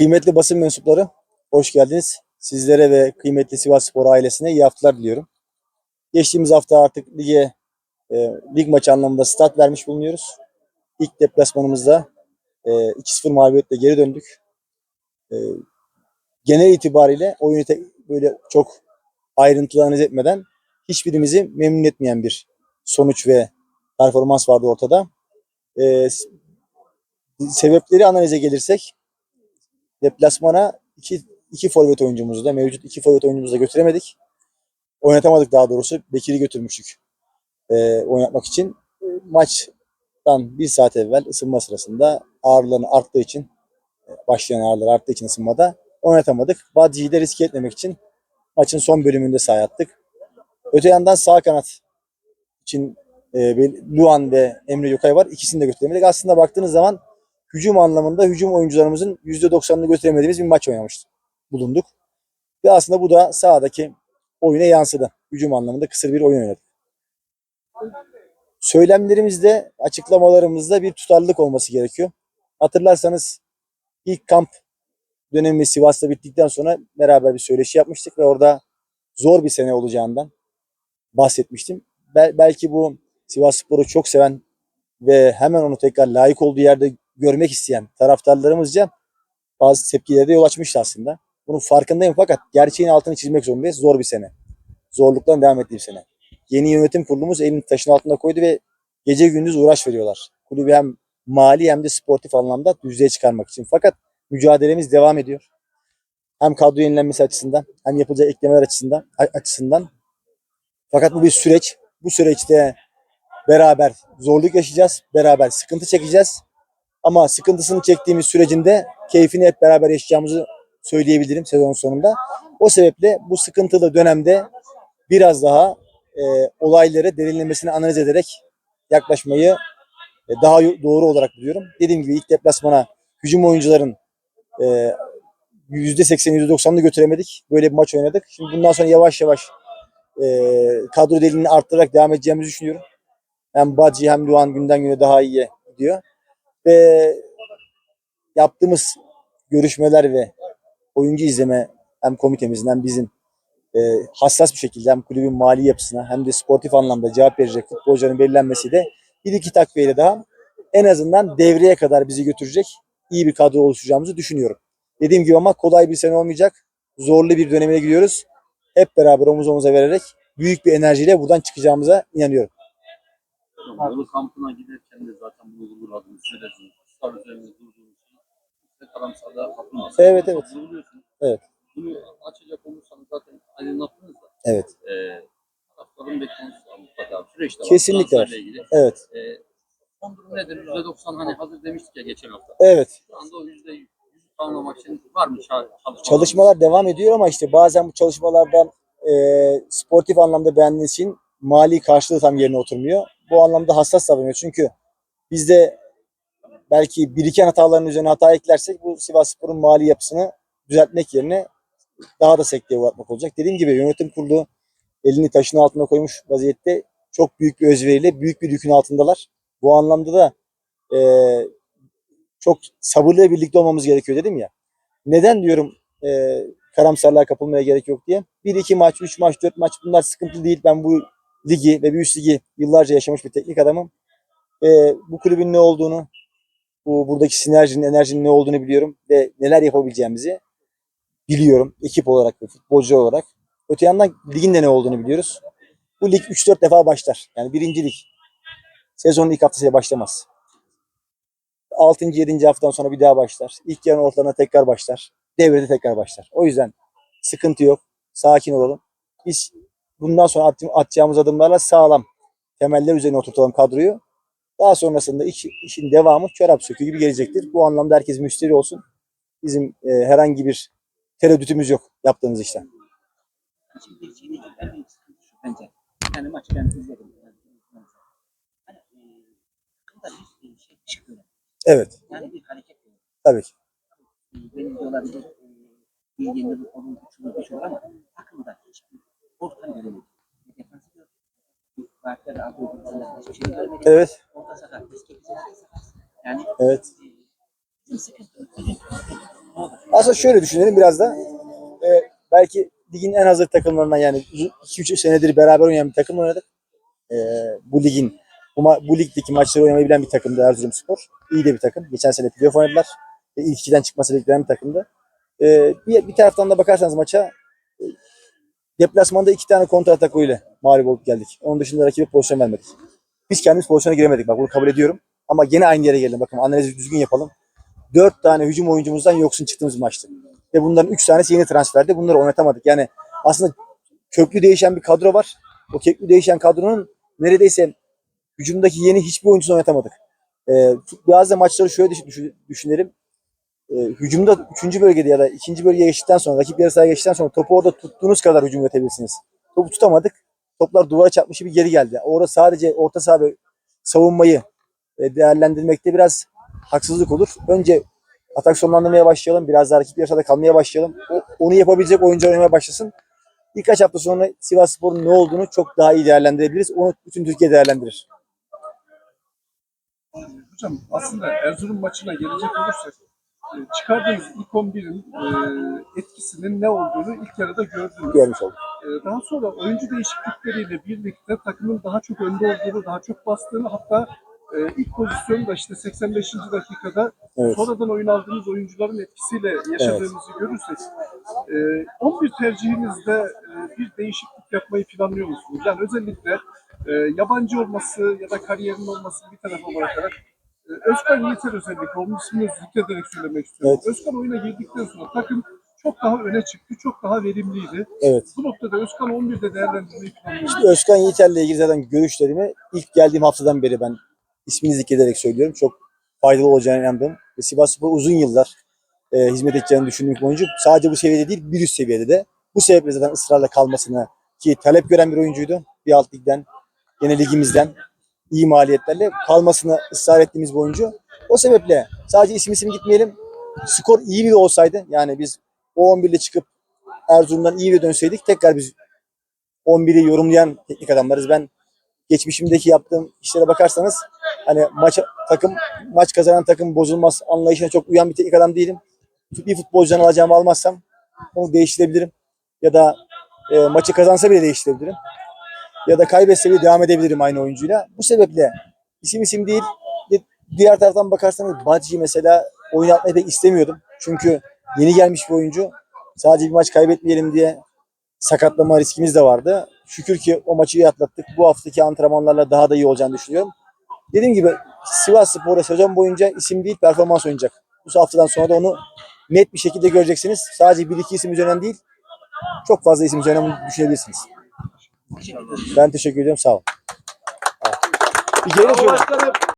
Kıymetli basın mensupları, hoş geldiniz. Sizlere ve kıymetli Sivas Spor ailesine iyi haftalar diliyorum. Geçtiğimiz hafta artık lige, e, lig maçı anlamında start vermiş bulunuyoruz. İlk deplasmanımızda e, 2-0 mağlubiyetle geri döndük. E, genel itibariyle oyunu tek- böyle çok ayrıntılı analiz etmeden hiçbirimizi memnun etmeyen bir sonuç ve performans vardı ortada. E, sebepleri analize gelirsek deplasmana iki, iki forvet oyuncumuzu da mevcut iki forvet oyuncumuzu da götüremedik. Oynatamadık daha doğrusu. Bekir'i götürmüştük e, oynatmak için. Maçtan bir saat evvel ısınma sırasında ağırlığını arttığı için e, başlayan ağırlığı arttığı için ısınmada oynatamadık. Badji'yi de riske etmemek için maçın son bölümünde sahaya attık. Öte yandan sağ kanat için e, Luan ve Emre Yokay var. İkisini de götüremedik. Aslında baktığınız zaman hücum anlamında hücum oyuncularımızın %90'ını götüremediğimiz bir maç oynamış bulunduk. Ve aslında bu da sahadaki oyuna yansıdı. Hücum anlamında kısır bir oyun oynadık. Söylemlerimizde, açıklamalarımızda bir tutarlılık olması gerekiyor. Hatırlarsanız ilk kamp dönemi Sivas'ta bittikten sonra beraber bir söyleşi yapmıştık ve orada zor bir sene olacağından bahsetmiştim. Bel- belki bu Sivas Spor'u çok seven ve hemen onu tekrar layık olduğu yerde görmek isteyen taraftarlarımızca bazı tepkilere de yol açmıştı aslında. Bunun farkındayım fakat gerçeğin altını çizmek zorundayız. Zor bir sene. Zorluktan devam ettiği bir sene. Yeni yönetim kurulumuz elini taşın altına koydu ve gece gündüz uğraş veriyorlar. Kulübü hem mali hem de sportif anlamda düzeye çıkarmak için. Fakat mücadelemiz devam ediyor. Hem kadro yenilenmesi açısından hem yapılacak eklemeler açısından açısından. Fakat bu bir süreç. Bu süreçte beraber zorluk yaşayacağız. Beraber sıkıntı çekeceğiz. Ama sıkıntısını çektiğimiz sürecinde keyfini hep beraber yaşayacağımızı söyleyebilirim sezon sonunda. O sebeple bu sıkıntılı dönemde biraz daha e, olayları derinlemesine analiz ederek yaklaşmayı e, daha doğru olarak buluyorum. Dediğim gibi ilk deplasmana hücum oyuncuların e, %80, %90'ını götüremedik. Böyle bir maç oynadık. Şimdi bundan sonra yavaş yavaş e, kadro derinliğini arttırarak devam edeceğimizi düşünüyorum. Hem Badji hem Luan günden güne daha iyiye gidiyor. Ve yaptığımız görüşmeler ve oyuncu izleme hem komitemizin hem bizim e, hassas bir şekilde hem kulübün mali yapısına hem de sportif anlamda cevap verecek futbolcuların belirlenmesi de bir iki takviyeyle daha en azından devreye kadar bizi götürecek iyi bir kadro oluşturacağımızı düşünüyorum. Dediğim gibi ama kolay bir sene olmayacak. Zorlu bir dönemine gidiyoruz. Hep beraber omuz omuza vererek büyük bir enerjiyle buradan çıkacağımıza inanıyorum. Yolu kampına giderken de zaten bunu vurguladınız, söylediniz. Kuşlar üzerinde durduğunuz için işte karamsarlığa kapılmaz. Evet, evet. Vurguluyorsunuz. Evet. Bunu açacak olursanız zaten aydınlattınız da. Evet. E, taraftarın beklentisi var mutlaka. Süreçte. Kesinlikle var. İlgili. Evet. E, son durum nedir? %90 hani hazır demiştik ya geçen hafta. Evet. Şu anda o %100 tamamlamak için var mı ça- çalışmalar? Çalışmalar devam ediyor ama işte bazen bu çalışmalardan e, sportif anlamda beğendiğiniz için mali karşılığı tam yerine oturmuyor. Bu anlamda hassas davranıyor. Çünkü bizde belki biriken hataların üzerine hata eklersek bu Sivas Spor'un mali yapısını düzeltmek yerine daha da sekteye uğratmak olacak. Dediğim gibi yönetim kurulu elini taşın altına koymuş vaziyette çok büyük bir özveriyle büyük bir yükün altındalar. Bu anlamda da e, çok sabırlı birlikte olmamız gerekiyor dedim ya. Neden diyorum e, karamsarlığa kapılmaya gerek yok diye. 1-2 maç, 3 maç, 4 maç bunlar sıkıntı değil. Ben bu ligi ve bir üst ligi yıllarca yaşamış bir teknik adamım. E, bu kulübün ne olduğunu, bu buradaki sinerjinin, enerjinin ne olduğunu biliyorum ve neler yapabileceğimizi biliyorum ekip olarak ve futbolcu olarak. Öte yandan ligin de ne olduğunu biliyoruz. Bu lig 3-4 defa başlar. Yani birinci lig sezonun ilk haftasıyla başlamaz. 6. 7. haftadan sonra bir daha başlar. İlk yarının ortalarına tekrar başlar. Devrede tekrar başlar. O yüzden sıkıntı yok. Sakin olalım. Biz bundan sonra at- atacağımız adımlarla sağlam temeller üzerine oturtalım kadroyu. Daha sonrasında iş, işin devamı çorap sökü gibi gelecektir. Bu anlamda herkes müşteri olsun. Bizim e, herhangi bir tereddütümüz yok yaptığımız işten. Evet, Yani bir hareket tabii ki. Benim de olabilir. E, bilgimde onun uçunu bir şey olur ama takımda hiçbir Evet, evet. Aslında şöyle düşünelim biraz da. Ee, belki ligin en hazır takımlarından yani 2-3 senedir beraber oynayan bir takım oynadık. Ee, bu ligin bu, ma- bu ligdeki maçları oynamayı bilen bir takımdı Erzurumspor. İyi de bir takım. Geçen sene playoff oynadılar. E, ilk ikiden çıkması beklenen bir takımdı. Ee, bir, bir taraftan da bakarsanız maça deplasmanda iki tane kontra ile mağlup olup geldik. Onun dışında rakibe pozisyon vermedik. Biz kendimiz pozisyona giremedik. Bak bunu kabul ediyorum. Ama gene aynı yere geldim. Bakın analizi düzgün yapalım. Dört tane hücum oyuncumuzdan yoksun çıktığımız maçtı. Ve bunların üç tanesi yeni transferdi. Bunları oynatamadık. Yani aslında köklü değişen bir kadro var. O köklü değişen kadronun neredeyse hücumdaki yeni hiçbir oyuncusunu oynatamadık. Ee, biraz da maçları şöyle düşün- düşünelim. Ee, hücumda üçüncü bölgede ya da ikinci bölgeye geçtikten sonra, rakip yarı sahaya geçtikten sonra topu orada tuttuğunuz kadar hücum üretebilirsiniz. Topu tutamadık. Toplar duvara çarpmış gibi geri geldi. Orada sadece orta saha savunmayı e, değerlendirmekte biraz haksızlık olur. Önce atak sonlandırmaya başlayalım. Biraz daha rakip yarışada kalmaya başlayalım. O- onu yapabilecek oyuncu oynamaya başlasın. Birkaç hafta sonra Sivas Spor'un ne olduğunu çok daha iyi değerlendirebiliriz. Onu bütün Türkiye değerlendirir. Hocam aslında Erzurum maçına gelecek olursak e, çıkardığınız ilk 11'in e, etkisinin ne olduğunu ilk yarıda gördünüz. Görmüş olduk. E, Daha sonra oyuncu değişiklikleriyle birlikte takımın daha çok önde olduğunu, daha çok bastığını hatta e, ilk pozisyonu da işte 85. dakikada Evet. sonradan oyun aldığınız oyuncuların etkisiyle yaşadığımızı görürsek e, 11 tercihinizde bir değişiklik yapmayı planlıyor musunuz? Yani özellikle yabancı olması ya da kariyerin olması bir tarafa bırakarak Özkan Yeter özellikle onun ismini zikrederek söylemek istiyorum. Özkan oyuna girdikten sonra takım çok daha öne çıktı, çok daha verimliydi. Evet. Bu noktada Özkan 11'de değerlendirmeyi planlıyoruz. Şimdi Özkan Yiğiter'le ilgili zaten görüşlerimi ilk geldiğim haftadan beri ben ismini zikrederek söylüyorum. Çok faydalı olacağına inandığım ve Sivas Spor uzun yıllar e, hizmet edeceğini düşündüğüm bir oyuncu. Sadece bu seviyede değil bir üst seviyede de. Bu sebeple zaten ısrarla kalmasını ki talep gören bir oyuncuydu. Bir alt ligden, yine ligimizden iyi maliyetlerle kalmasını ısrar ettiğimiz bir oyuncu. O sebeple sadece isim isim gitmeyelim. Skor iyi bile olsaydı yani biz o 11 ile çıkıp Erzurum'dan iyi bir dönseydik tekrar biz 11'i yorumlayan teknik adamlarız. Ben geçmişimdeki yaptığım işlere bakarsanız hani maç takım maç kazanan takım bozulmaz anlayışına çok uyan bir teknik adam değilim. Bir futbolcudan alacağımı almazsam onu değiştirebilirim. Ya da e, maçı kazansa bile değiştirebilirim. Ya da kaybetse bile devam edebilirim aynı oyuncuyla. Bu sebeple isim isim değil. Di- Diğer taraftan bakarsanız Badji mesela oynatmayı pek istemiyordum. Çünkü yeni gelmiş bir oyuncu. Sadece bir maç kaybetmeyelim diye sakatlama riskimiz de vardı. Şükür ki o maçı iyi atlattık. Bu haftaki antrenmanlarla daha da iyi olacağını düşünüyorum. Dediğim gibi Sivas Spor'da sezon boyunca isim değil performans oynayacak. Bu haftadan sonra da onu net bir şekilde göreceksiniz. Sadece bir iki isim üzerinden değil, çok fazla isim üzerinden düşünebilirsiniz. Ben teşekkür ediyorum. Sağ olun. Bir şöyle.